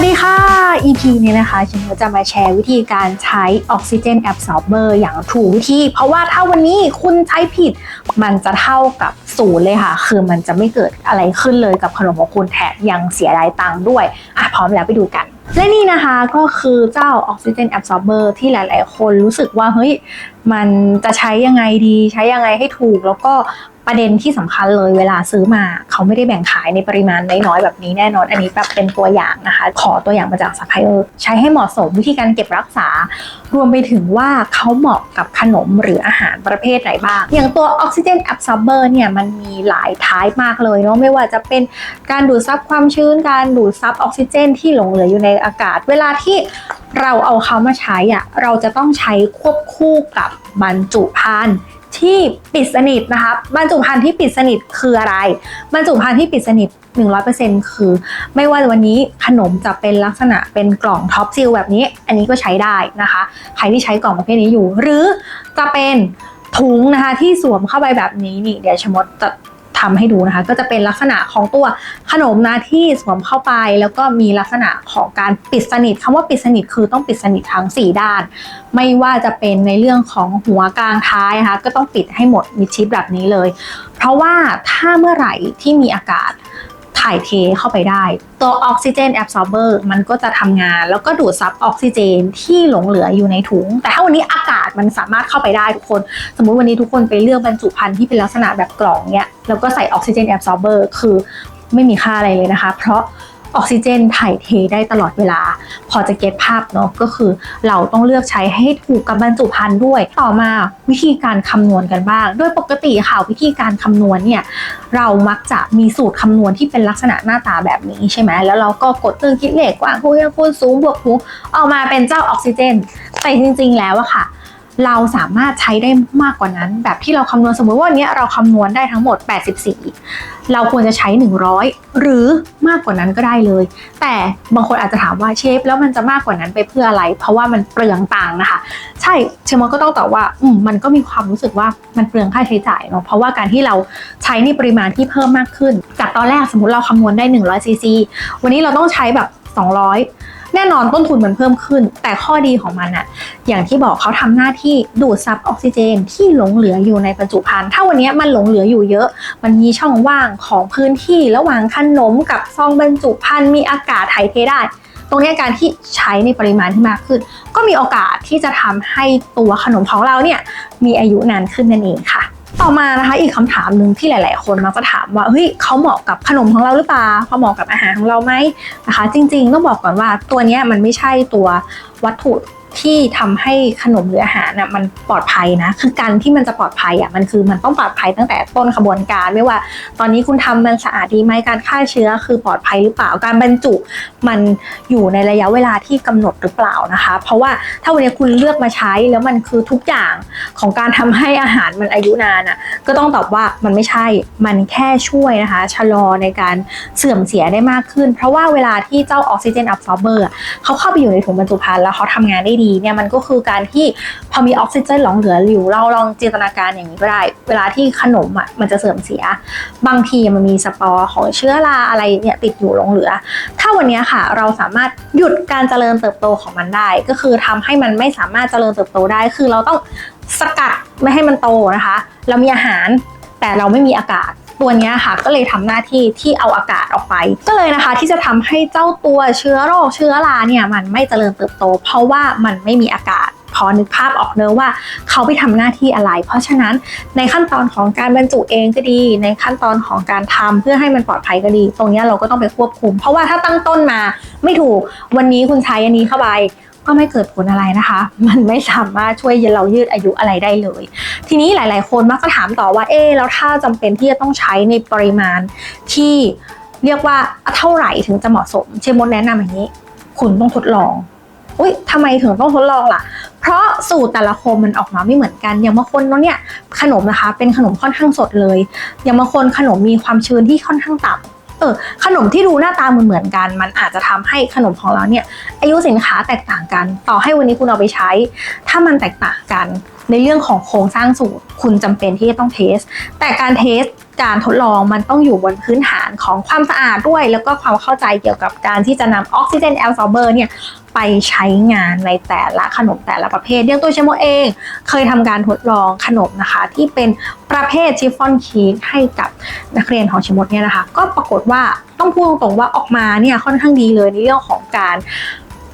วัสดีค่ะ EP นี้นะคะฉันก็จะมาแชร์วิธีการใช้ออกซิเจนแอบซอร์เบอร์อย่างถูกวิธี เพราะว่าถ้าวันนี้คุณใช้ผิด มันจะเท่ากับศูนย์เลยค่ะ คือมันจะไม่เกิดอะไรขึ้นเลยกับขนมของคุณแถมยังเสียรายตังค์ด้วย อะ พร้อมแล้วไปดูกันและนี่นะคะก็คือเจ้าออกซิเจนแอบซอร์เบอร์ที่หลาย ๆ คนรู้สึกว่าเฮ้ยมันจะใช้ยังไงดี ใช้ยังไงให้ถูก แล้วก็ ประเด็นที่สำคัญเลยเวลาซื้อมาเขาไม่ได้แบ่งขายในปริมาณน้อยๆแบบนี้แน่นอน อันนี้แบบเป็นตัวอย่างนะคะ ขอตัวอย่างมาจากซัพพลายเออร์ใช้ให้เหมาะสมวิธีการเก็บรักษา รวมไปถึงว่าเขาเหมาะกับขนมหรืออาหารประเภทไหนบ้าง อย่างตัวออกซิเจนแอบซอร์เบอร์เนี่ยมันมีหลายทายมากเลยเนาะไม่ว่าจะเป็นการดูดซับความชื้น การดูดซับออกซิเจน ที่หลงเหลืออยู่ในอากาศ เวลาที่เราเอาเขามาใช้อะเราจะต้องใช้ควบคู่กับบรรจุภัณฑ์ ที่ปิดสนิทนะคะบรรจุภัณฑ์ที่ปิดสนิทคืออะไร บรรจุภัณฑ์ที่ปิดสนิท 100%คือ ไม่ว่าวันนี้ขนมจะเป็นลักษณะเป็นกล่องท็อปซิลแบบนี้ อันนี้ก็ใช้ได้นะคะ ใครที่ใช้กล่องประเภทนี้อยู่ หรือจะเป็นถุงนะคะที่สวมเข้าไปแบบนี้นี่เดี๋ยวชมดจะ ทำให้ดูนะคะ ก็จะเป็นลักษณะของตัวขนมนะที่สวมเข้าไป แล้วก็มีลักษณะของการปิดสนิทคำว่าปิดสนิทคือต้องปิดสนิททั้ง 4 ด้าน ไม่ว่าจะเป็นในเรื่องของหัวกลางท้ายนะคะก็ต้องปิดให้หมดมิดชิดแบบนี้เลย เพราะว่าถ้าเมื่อไหร่ที่มีอากาศ ถ่ายเทเข้าไปได้ ตัวออกซิเจนแอบซอร์เบอร์มันก็จะทำงาน แล้วก็ดูดซับออกซิเจนที่หลงเหลืออยู่ในถุง แต่ถ้าวันนี้อากาศมันสามารถเข้าไปได้ทุกคน สมมุติวันนี้ทุกคนไปเลือกบรรจุภัณฑ์ที่เป็นลักษณะแบบกล่องเนี้ยแล้วก็ใส่ออกซิเจนแอบซอร์เบอร์คือไม่มีค่าอะไรเลยนะคะ เพราะ ออกซิเจนถ่ายเทได้ตลอดเวลา พอจะเก็ตภาพเนาะก็คือ เราต้องเลือกใช้ให้ถูกกับบรรจุภัณฑ์ด้วย ต่อมาวิธีการคำนวณกันบ้าง โดยปกติค่ะวิธีการคำนวณเนี่ยเรามักจะมีสูตรคำนวณที่เป็นลักษณะหน้าตาแบบนี้ใช่ไหมแล้วเราก็กดตึงคิดเลขกว้างคูณคูณสูงบวกคูณออกมาเป็นเจ้าออกซิเจนแต่จริง ๆ แล้วอะค่ะเราสามารถใช้ได้มากกว่านั้น แบบที่เราคำนวณสมมติว่าวันนี้เราคำนวณได้ทั้งหมด 84 เราควรจะใช้ 100 หรือมากกว่านั้นก็ได้เลย แต่บางคนอาจจะถามว่าเชฟแล้วมันจะมากกว่านั้นไปเพื่ออะไร เพราะว่ามันเปลืองตังค์นะคะ ใช่เชมอก็ต้องตอบว่าอืมมันก็มีความรู้สึกว่ามันเปลืองค่าใช้จ่ายเนาะเพราะว่าการที่เราใช้ในปริมาณที่เพิ่มมากขึ้น จากตอนแรกสมมติเราคำนวณได้100ซีซีวันนี้เราต้องใช้แบบ 200 แน่นอนต้นทุนมันเพิ่มขึ้น แต่ข้อดีของมันอะอย่างที่บอกเขาทำหน้าที่ดูดซับออกซิเจนที่หลงเหลืออยู่ในบรรจุภัณฑ์ถ้าวันนี้มันหลงเหลืออยู่เยอะ มันมีช่องว่างของพื้นที่ระหว่างขนมกับซองบรรจุภัณฑ์มีอากาศถ่ายเทได้ ตรงนี้การที่ใช้ในปริมาณที่มากขึ้น ก็มีโอกาสที่จะทำให้ตัวขนมของเราเนี่ยมีอายุนานขึ้นนั่นเองค่ะ ต่อมานะคะอีกคำถามหนึ่งที่หลาย ๆ คนมักจะถามว่าเฮ้ยเขาเหมาะกับขนมของเราหรือเปล่าเขาเหมาะกับอาหารของเราไหมนะคะ จริง ๆ ต้องบอกก่อนว่าตัวนี้มันไม่ใช่ตัววัตถุ ที่ทำให้ขนมหรืออาหารน่ะมันปลอดภัยนะ คือการที่มันจะปลอดภัยอะมันคือมันต้องปลอดภัยตั้งแต่ต้นขบวนการ ไม่ว่า ตอนนี้คุณทำมันสะอาดดีไหมการฆ่าเชื้อคือปลอดภัยหรือเปล่าการบรรจุมันอยู่ในระยะเวลาที่กำหนดหรือเปล่านะคะ เพราะว่าถ้าวันนี้คุณเลือกมาใช้แล้วมันคือทุกอย่างของการทำให้อาหารมันอายุนานอะก็ต้องตอบว่ามันไม่ใช่มันแค่ช่วยนะคะชะลอในการเสื่อมเสียได้มากขึ้น เพราะว่าเวลาที่เจ้าออกซิเจนอับซอร์เบอร์เขาเข้าไปอยู่ในถุงบรรจุภัณฑ์แล้วเขาทำงานได้ดีเนี่ยมันก็คือการที่พอมีออกซิเจนหลงเหลืออยู่เราลองจินตนาการอย่างนี้ก็ได้ เวลาที่ขนมอะมันจะเสื่อมเสีย บางทีมันมีสปอร์ของเชื้อราอะไรเนี่ยติดอยู่หลงเหลือ ถ้าวันนี้ค่ะเราสามารถหยุดการเจริญเติบโตของมันได้ ก็คือทำให้มันไม่สามารถเจริญเติบโตได้ คือเราต้องสกัดไม่ให้มันโตนะคะ เรามีอาหารแต่เราไม่มีอากาศ ตัวนี้ค่ะก็เลยทำหน้าที่ที่เอาอากาศออกไป ก็เลยนะคะที่จะทำให้เจ้าตัวเชื้อโรคเชื้อราเนี่ยมันไม่เจริญเติบโต เพราะว่ามันไม่มีอากาศพอนึกภาพออกเนอะว่าเขาไปทำหน้าที่อะไร เพราะฉะนั้นในขั้นตอนของการบรรจุเองก็ดี ในขั้นตอนของการทำเพื่อให้มันปลอดภัยก็ดี ตรงนี้เราก็ต้องไปควบคุม เพราะว่าถ้าตั้งต้นมาไม่ถูกวันนี้คุณใช้อันนี้เข้าไป ก็ไม่เกิดผลอะไรนะคะ มันไม่สามารถช่วยเรายืดอายุอะไรได้เลย ทีนี้หลาย ๆ คนมักจะถามต่อว่าเอ๊แล้วถ้าจำเป็นที่จะต้องใช้ในปริมาณที่เรียกว่าเท่าไหร่ถึงจะเหมาะสม เชมดแนะนำอย่างนี้ คุณต้องทดลองอุ้ยทำไมถึงต้องทดลองล่ะ เพราะสูตรแต่ละคนมันออกมาไม่เหมือนกัน อย่างบางคนเนาะเนี่ยขนมนะคะ เป็นขนมค่อนข้างสดเลย อย่างบางคนขนมมีความชื้นที่ค่อนข้างต่ำ เออขนมที่ดูหน้าตาเหมือนเหมือนกัน มันอาจจะทำให้ขนมของเราเนี่ยอายุสินค้าแตกต่างกัน ต่อให้วันนี้คุณเอาไปใช้ ถ้ามันแตกต่างกัน ในเรื่องของโครงสร้างสูตรคุณจำเป็นที่จะต้องเทส แต่การเทสการทดลองมันต้องอยู่บนพื้นฐานของความสะอาดด้วย แล้วก็ความเข้าใจเกี่ยวกับการที่จะนำออกซิเจนแอลซอเบอร์เนี่ยไปใช้งานในแต่ละขนมแต่ละประเภทอย่างตัวเชโมเอง เคยทำการทดลองขนมนะคะ ที่เป็นประเภทชิฟฟ่อนชีสให้กับนักเรียนของเชโมเนี่ยนะคะ ก็ปรากฏว่าต้องพูดตรงๆว่าออกมาเนี่ยค่อนข้างดีเลยในเรื่องของการ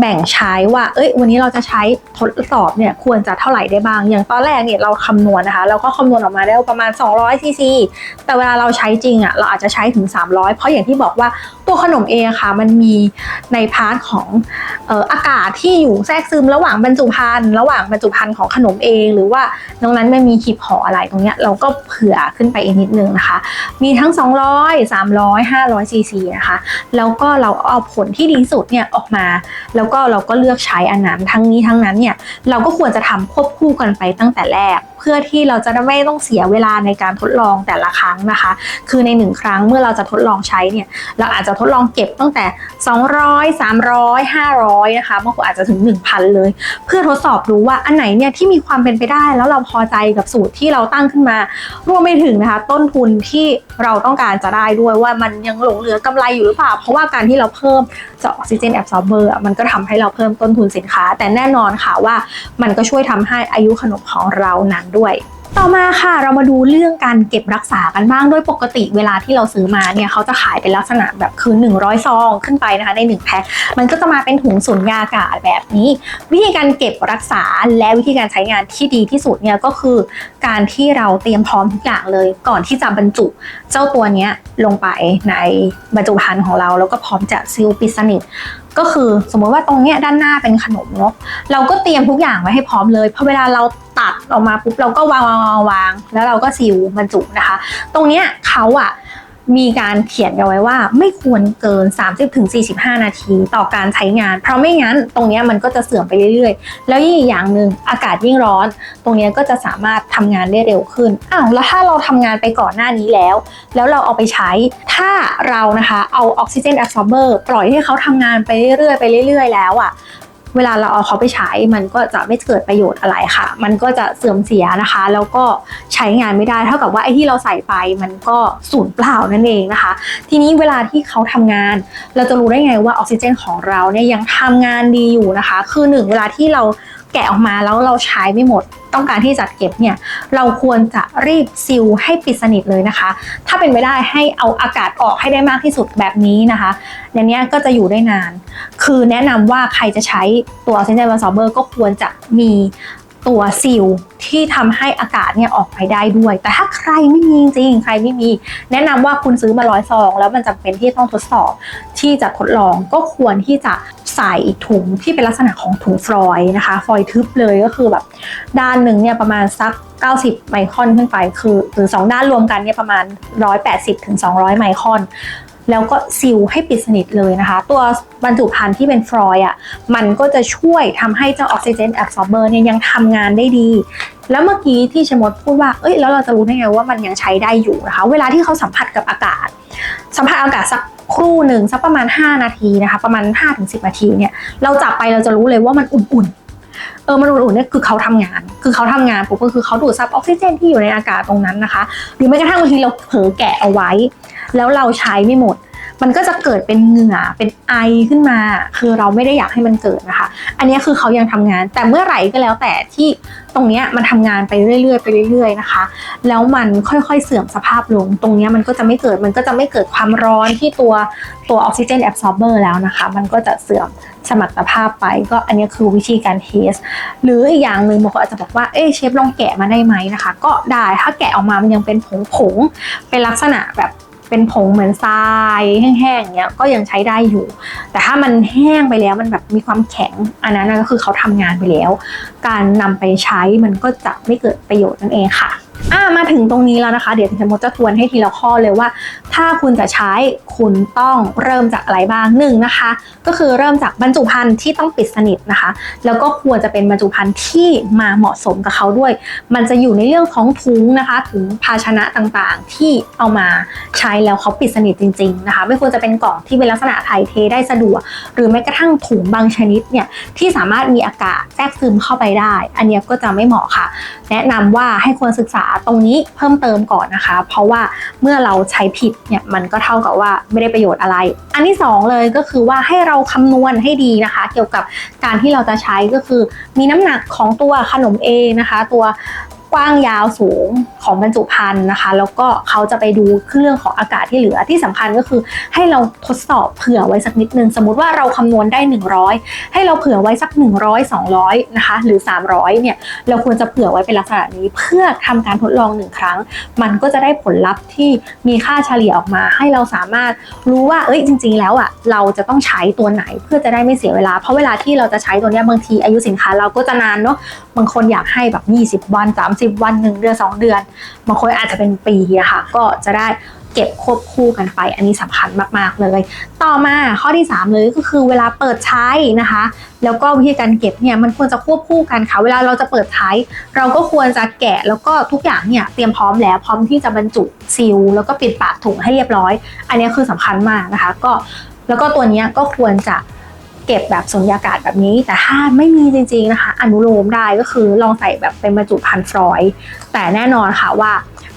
แบ่งใช้ว่า เอ้ย วันนี้เราจะใช้ทดสอบเนี่ยควรจะเท่าไหร่ได้บ้าง อย่างตอนแรกเนี่ยเราคำนวณนะคะ เราก็คำนวณออกมาได้ประมาณ 200ซีซีแต่เวลาเราใช้จริงอะ่ะเราอาจจะใช้ถึง 300 เพราะอย่างที่บอกว่าตัวขนมเองค่ะ มันมีในพาร์ทของอออากาศที่อยู่แทรกซึมระหว่างบรรจุภัณฑ์ระหว่างบรรจุภัณฑ์ของขนมเอง หรือว่าตรงนั้นไม่มีขีดห่ออะไรตรงเนี้ยเราก็เผื่อขึ้นไปอีกนิดนึงนะคะ มีทั้ง 200 300 500ซีซีนะคะแล้วก็เราเอาผลที่ดีสุดเนี่ยออกมาแล้ววก็เราก็เลือกใช้อันนั้นทั้งนี้ทั้งนั้นเนี่ยเราก็ควรจะทำควบคู่กันไปตั้งแต่แรกเพื่อที่เราจะไม่ต้องเสียเวลาในการทดลองแต่ละครั้งนะคะ คือในหนึ่งครั้งเมื่อเราจะทดลองใช้เนี่ยเราอาจจะทดลองเก็บตั้งแต่ 200 300 500นะคะบางคนอาจจะถึง 1,000 เลย เพื่อทดสอบดูว่าอันไหนเนี่ยที่มีความเป็นไปได้ แล้วเราพอใจกับสูตรที่เราตั้งขึ้นมารวมไปถึงนะคะ ต้นทุนที่เราต้องการจะได้ด้วยว่ามันยังหลงเหลือกำไรอยู่หรือเปล่า เพราะว่าการที่เราเพิ่มเจาะออกซิเจนแอบซอร์เบอร์มันก็ทำให้เราเพิ่มต้นทุนสินค้า แต่แน่นอนค่ะว่ามันก็ช่วยทำให้อายุขนมของเรานานด้วย ต่อมาค่ะเรามาดูเรื่องการเก็บรักษากันบ้างโดยปกติเวลาที่เราซื้อมาเนี่ยเขาจะขายเป็นลักษณะแบบคือ 100 ซองขึ้นไปนะคะใน 1 แพ็คมันก็จะมาเป็นถุงสุญญากาศแบบนี้ วิธีการเก็บรักษาและวิธีการใช้งานที่ดีที่สุดเนี่ยก็คือการที่เราเตรียมพร้อมทุกอย่างเลย ก่อนที่จะบรรจุเจ้าตัวเนี้ยลงไปในบรรจุภัณฑ์ของเราแล้วก็พร้อมจะซีลปิดสนิท ก็คือสมมติว่าตรงเนี้ยด้านหน้าเป็นขนมเนาะเราก็เตรียมทุกอย่างไว้ให้พร้อมเลยพอเวลาเราตัดออกมาปุ๊บเราก็วางวางวางวางแล้วเราก็ซิลบรรจุนะคะ ตรงเนี้ยเขาอะ มีการเขียนเอาไว้ว่าไม่ควรเกิน 30-45 นาทีต่อการใช้งาน เพราะไม่งั้นตรงนี้มันก็จะเสื่อมไปเรื่อยๆ แล้วยิ่งอีกอย่างหนึ่งอากาศยิ่งร้อน ตรงนี้ก็จะสามารถทำงานได้เร็วขึ้นอ้าวแล้วถ้าเราทำงานไปก่อนหน้านี้แล้ว แล้วเราเอาไปใช้ถ้าเรานะคะเอาออกซิเจนแอบซอร์เบอร์ปล่อยให้เขาทำงานไปเรื่อยๆไปเรื่อยๆแล้วอะ่ะ เวลาเราเอาเขาไปใช้มันก็จะไม่เกิดประโยชน์อะไรค่ะ มันก็จะเสื่อมเสียนะคะ แล้วก็ใช้งานไม่ได้เท่ากับว่าไอ้ที่เราใส่ไปมันก็สูญเปล่านั่นเองนะคะ ทีนี้เวลาที่เขาทำงาน เราจะรู้ได้ไงว่าออกซิเจนของเราเนี่ยยังทำงานดีอยู่นะคะ คือหนึ่งเวลาที่เรา แกะออกมาแล้วเราใช้ไม่หมด ต้องการที่จัดเก็บเนี่ยเราควรจะรีบซิลให้ปิดสนิทเลยนะคะ ถ้าเป็นไปได้ให้เอาอากาศออกให้ได้มากที่สุดแบบนี้นะคะอย่างนี้ก็จะอยู่ได้นาน คือแนะนำว่าใครจะใช้ตัวเซนเซอร์วาซอเบอร์ก็ควรจะมี ตัวซีลที่ทำให้อากาศเนี่ยออกไปได้ด้วย แต่ถ้าใครไม่มีจริงๆใครไม่มี แนะนำว่าคุณซื้อมาร้อยซอง แล้วมันจำเป็นที่ต้องทดสอบ ที่จะทดลองก็ควรที่จะใส่ถุงที่เป็นลักษณะของถุงฟลอยนะคะ ฟลอยทึบเลยก็คือแบบ ด้านหนึ่งเนี่ยประมาณสัก 90 ไมครอนขึ้นไป คือหรือ 2 ด้านรวมกันเนี่ยประมาณ 180ถึง200 ไมครอน แล้วก็ซิลให้ปิดสนิทเลยนะคะ ตัวบรรจุภัณฑ์ที่เป็นฟลอยด์อะมันก็จะช่วยทำให้เจ้าออกซิเจนแอบซอร์เบอร์เนี่ยยังทำงานได้ดี แล้วเมื่อกี้ที่ชมดพูดว่าเอ้ยแล้วเราจะรู้ได้ไงว่ามันยังใช้ได้อยู่นะคะ เวลาที่เขาสัมผัสกับอากาศ สัมผัสอากาศสักครู่หนึ่งสักประมาณ 5 นาทีนะคะ ประมาณ 5-10 นาทีเนี่ยเราจับไปเราจะรู้เลยว่ามันอุ่นๆ เออมันอุ่นๆเนี่ยคือเขาทำงาน คือเขาทำงานปุ๊บก็คือเขาดูดซับออกซิเจนที่อยู่ในอากาศตรงนั้นนะคะ หรือแม้กระทั่งบางทีเราเผลอแกะเอาไว้ แล้วเราใช้ไม่หมด มันก็จะเกิดเป็นเหงื่อเป็นไอขึ้นมา คือเราไม่ได้อยากให้มันเกิดนะคะ อันนี้คือเขายังทำงาน แต่เมื่อไหร่ก็แล้วแต่ที่ตรงนี้มันทำงานไปเรื่อยๆไปเรื่อยๆนะคะ แล้วมันค่อยๆเสื่อมสภาพลง ตรงนี้มันก็จะไม่เกิดมันก็จะไม่เกิดความร้อนที่ตัวตัวออกซิเจนแอบซอร์เบอร์แล้วนะคะ มันก็จะเสื่อมสมรรถภาพไป ก็อันนี้คือวิธีการเทส หรืออีกอย่างหนึ่งบางคนอาจจะบอกว่า เอ๊ะเชฟลองแกะมาได้ไหมนะคะ ก็ได้ถ้าแกะออกมามันยังเป็นผงๆเป็นลักษณะแบบ เป็นผงเหมือนทรายแห้งๆเนี้ยก็ยังใช้ได้อยู่ แต่ถ้ามันแห้งไปแล้วมันแบบมีความแข็ง อันนั้นก็คือเขาทำงานไปแล้ว การนำไปใช้มันก็จะไม่เกิดประโยชน์นั่นเองค่ะ อ่ามาถึงตรงนี้แล้วนะคะ เดี๋ยวฉันจะทวนให้ทีละข้อเลยว่า ถ้าคุณจะใช้คุณต้องเริ่มจากอะไรบ้างหนึ่งนะคะ ก็คือเริ่มจากบรรจุภัณฑ์ที่ต้องปิดสนิทนะคะ แล้วก็ควรจะเป็นบรรจุภัณฑ์ที่มาเหมาะสมกับเขาด้วย มันจะอยู่ในเรื่องของถุงนะคะถุงภาชนะต่างๆ ที่เอามาใช้แล้วเขาปิดสนิทจริง ๆนะคะ ไม่ควรจะเป็นกล่องที่เป็นลักษณะถ่ายเทได้สะดวก หรือแม้กระทั่งถุงบางชนิดเนี่ยที่สามารถมีอากาศแทรกซึมเข้าไปได้ อันนี้ก็จะไม่เหมาะค่ะ แนะนำว่าให้ควรศึกษาตรงนี้เพิ่มเติมก่อนนะคะ เพราะว่าเมื่อเราใช้ผิดเนี่ยมันก็เท่ากับว่าไม่ได้ประโยชน์อะไร อันที่สองเลยก็คือว่าให้เราคำนวณให้ดีนะคะ เกี่ยวกับการที่เราจะใช้ก็คือ มีน้ำหนักของตัวขนมเองนะคะ ตัว ว้างยาวสูงของบรรจุภัณฑ์นะคะ แล้วก็เขาจะไปดูเรื่องของอากาศที่เหลือที่สำคัญก็คือ ให้เราทดสอบเผื่อไว้สักนิดนึง สมมติว่าเราคำนวณได้ 100 ให้เราเผื่อไว้สัก 100 200 นะคะ หรือ 300 เนี่ยเราควรจะเผื่อไว้เป็นลักษณะนี้เพื่อทำการทดลองหนึ่งครั้ง มันก็จะได้ผลลัพธ์ที่มีค่าเฉลี่ยออกมา ให้เราสามารถรู้ว่าเอ้ยจริง ๆ แล้วอะเราจะต้องใช้ตัวไหนเพื่อจะได้ไม่เสียเวลา เพราะเวลาที่เราจะใช้ตัวเนี้ยบางทีอายุสินค้าเราก็จะนานเนาะบางคนอยากให้แบบ 20 วัน 30วัน 1 เดือน 2 เดือน บางคนอาจจะเป็นปีอะค่ะ ก็จะได้เก็บควบคู่กันไป อันนี้สำคัญมาก ๆ เลย ต่อมาข้อที่ 3 เลยก็คือเวลาเปิดใช้นะคะ แล้วก็วิธีการเก็บเนี่ยมันควรจะควบคู่กันค่ะ เวลาเราจะเปิดใช้ เราก็ควรจะแกะแล้วก็ทุกอย่างเนี่ยเตรียมพร้อมแล้วพร้อมที่จะบรรจุซีลแล้วก็ปิดปากถุงให้เรียบร้อย อันนี้คือสำคัญมากนะคะ ก็แล้วก็ตัวเนี้ยก็ควรจะ เก็บแบบสุญญากาศแบบนี้ แต่ถ้าไม่มีจริงๆนะคะ อนุโลมได้ก็คือลองใส่แบบเป็นบรรจุภัณฑ์ฟลอยด์แต่แน่นอนค่ะว่า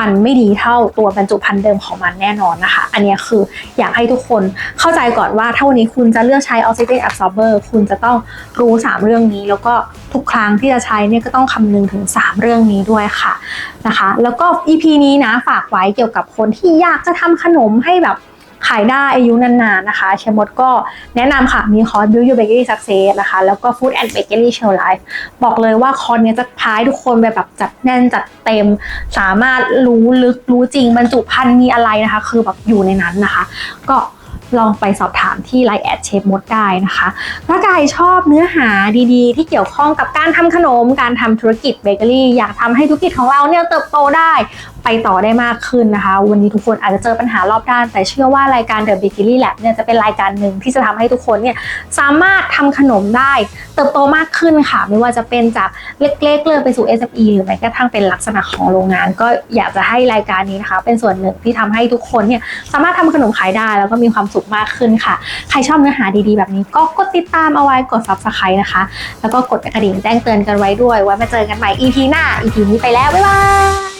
มันไม่ดีเท่าตัวบรรจุภัณฑ์เดิมของมันแน่นอนนะคะ อันนี้คืออยากให้ทุกคนเข้าใจก่อนว่าถ้าวันนี้คุณจะเลือกใช้ Oxygen Absorber คุณจะต้องรู้ 3 เรื่องนี้ แล้วก็ทุกครั้งที่จะใช้เนี่ยก็ต้องคำนึงถึง 3 เรื่องนี้ด้วยค่ะนะคะ แล้วก็ EP นี้นะฝากไว้เกี่ยวกับคนที่อยากจะทำขนมให้แบบ ขายได้อายุนานๆนะคะเชมดก็แนะนำค่ะมีคอร์ส Build Your Bakery Success นะคะ แล้วก็ Food and Bakery Show Life บอกเลยว่าคอร์สเนี้ยจะพายทุกคนไปแบบจัดแน่นจัดเต็ม สามารถรู้ลึกรู้จริงบรรจุภัณฑ์มีอะไรนะคะ คือแบบอยู่ในนั้นนะคะ ก็ลองไปสอบถามที่ไลน์แอดเชฟมดได้นะคะถ้าใครชอบเนื้อหาดีๆ ที่เกี่ยวข้องกับการทำขนม การทำธุรกิจเบเกอรี่ อยากทำให้ธุรกิจของเราเนี่ยเติบโตได้ไปต่อได้มากขึ้นนะคะ วันนี้ทุกคนอาจจะเจอปัญหารอบด้าน แต่เชื่อว่ารายการ The Bakery Lab เนี่ยจะเป็นรายการหนึ่งที่จะทำให้ทุกคนเนี่ยสามารถทำขนมได้ เติบโตมากขึ้นค่ะ ไม่ว่าจะเป็นจากเล็กๆเลยไปสู่ SME หรือแม้กระทั่งเป็นลักษณะของโรงงาน ก็อยากจะให้รายการนี้นะคะ เป็นส่วนหนึ่งที่ทำให้ทุกคนเนี่ยสามารถทำขนมขายได้ แล้วก็มีความสุขมากขึ้นค่ะ ใครชอบเนื้อหาดีๆ แบบนี้ก็กดติดตามเอาไว้กด subscribe นะคะ แล้วก็กดกระดิ่งแจ้งเตือนกันไว้ด้วยไว้มาเจอกันใหม่ EP หน้า EP นี้ไปแล้วบ๊ายบาย